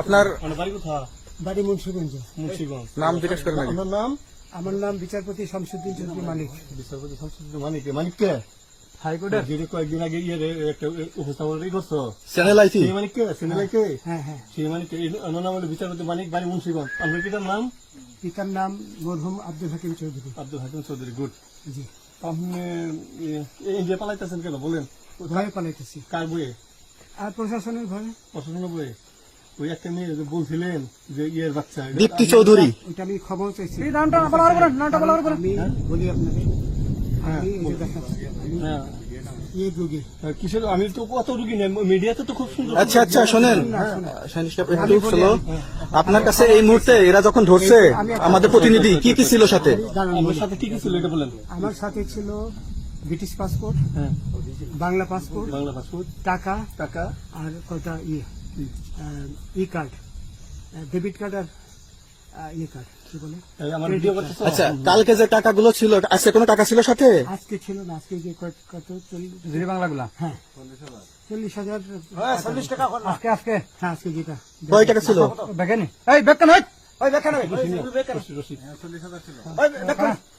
আপনার বাড়ি মুন্সিগঞ্জ মুন্সিগঞ্জ নাম জিজ্ঞেস করেন নাম আমার নাম বিচারপতি শামসুদ্দিন চৌধুরী মালিক বিচারপতি শামসুদ্দিন মানিক মানিক কে হাইকোর্টের যেটা কয়েকদিন আগে ইয়ে একটা উপস্থাপন করছ চ্যানেল আইসি সেই মানিক কে সিনেলাই কে হ্যাঁ হ্যাঁ সেই মানিক কে নাম হলো বিচারপতি মানিক বাড়ি মুন্সিগঞ্জ আপনার পিতার নাম পিতার নাম মরহুম আব্দুল হাকিম চৌধুরী আব্দুল হাকিম চৌধুরী গুড জি আপনি ইন্ডিয়া পালাইতেছেন কেন বলেন পালাইতেছি কার বইয়ে আর প্রশাসনের ভয়ে পছন্দ বইয়ে ওই একটা মেয়ে বলছিলেন যে ইয়ের বাচ্চা দীপ্তি চৌধুরী। ওইটা আমি খবর চাইছি। আমি বলি আপনাকে আমি এই যে দেখাচ্ছি। আমি হ্যাঁ রোগী। কিসের? আমি তো কত রুগী নেই মিডিয়াতে তো খুব সুন্দর আচ্ছা আচ্ছা শোনেন। একটু স্লো আপনার কাছে এই মুহূর্তে এরা যখন ধরছে আমাদের প্রতিনিধি কি কি ছিল সাথে? আমার সাথে কি কি ছিল এটা বলেন। আমার সাথে ছিল ব্রিটিশ পাসপোর্ট হ্যাঁ। বাংলা পাসপোর্ট বাংলা পাসপোর্ট টাকা টাকা আর কটা ইয়ে ই কার্ড ডেবিট কার্ড আর ইয়ে কার্ড কি বলে? এই আমার ভিডিও করতেছ? আচ্ছা কালকে যে টাকাগুলো ছিল আজকে কোনো টাকা ছিল সাথে? আজকে ছিল না আজকে যে কত চল্লিশ বাংলাগুলা? হ্যাঁ। চল্লিশ হাজার চল্লিশ টাকা আজকে আজকে। হ্যাঁ আজকে যেটা। কয় টাকা ছিল? বেগানি এই বেগান ওই ওই বেগান ওই রসিদ ওই বেগান এই বেগান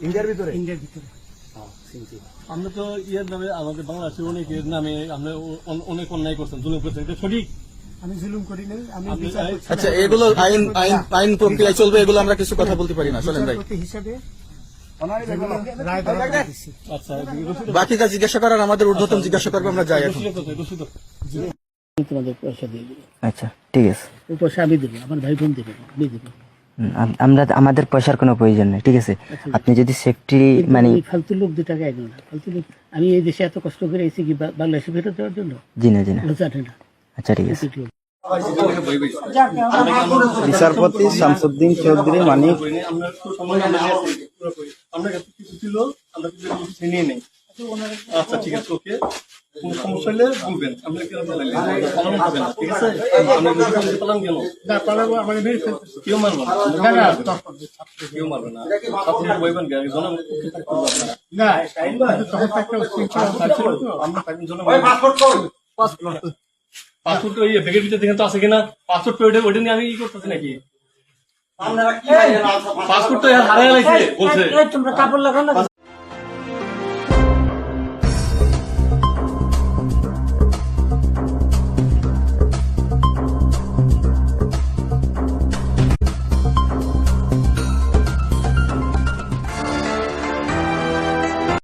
ইন্ডিয়ার ভিতরে? ইন্ডিয়ার ভিতরে। আমরা তো ইয়ের নামে আমাদের বাংলাদেশের অনেকের নামে আমরা অনেক অন্যায় করছেন জুলুম করছেন এটা সঠিক? আমি জুলুম করি আমি আপনি- বিচার করছি। আচ্ছা এগুলো আইন আইন আইন প্রক্রিয়ায় চলবে এগুলো আমরা কিছু কথা বলতে পারি না চলেন ভাই। হিসাবে যেগুলো রায় আচ্ছা বাকিটা জিজ্ঞাসা করার আমাদের ঊর্ধ্বতন জিজ্ঞাসা করব আমরা যাই এখন। রসিদ কোথায়? রসিদ তোমাদের পয়সা দিয়ে আচ্ছা ঠিক আছে। পয়সা আমি দেবো আমার ভাই বোন দেবে আমি দেবো। আমরা আমাদের পয়সার কোনো প্রয়োজন নেই ঠিক আছে? আপনি যদি সেফটি মানে ফালতু লোক দু টাকা একজন না। ফালতু লোক আমি এই দেশে এত কষ্ট করে এসেছি কি বাংলাদেশে ফেরত দেওয়ার জন্য? জি না জি না। জানে না। আচ্ছা ঠিক আছে। বিচারপতি শামসুদ্দিন চৌধুরী মানিক। আমরা কাছে কিছু ছিল আমরা কিছু কিছু নিয়ে নেই। আচ্ছা ঠিক আছে ওকে। কোন সমস্যা হলে বলবেন। আমরা কেন পালাইলে পালানো হবে না ঠিক আছে? আমরা যদি পালান কেন? না পালাবো আমার মেরে ফেলতে কেউ মারবে না। না না কেউ মারবে না। ছাত্র বইবেন কে জনম পক্ষে থাকতে হবে আপনারা না তখন একটা উচ্ছৃঙ্খলা ছাত্র তো। আমরা থাকবেন জনম পাসপোর্ট ওই ব্যাগের ভিতরে দেখেন তো আছে কিনা? পাসপোর্ট ওইটা ওইটা নিয়ে আমি ই করতেছি নাকি? পাসপোর্ট তো হারাই লাগছে বলছে। তোমরা কাপড় লাগাও না?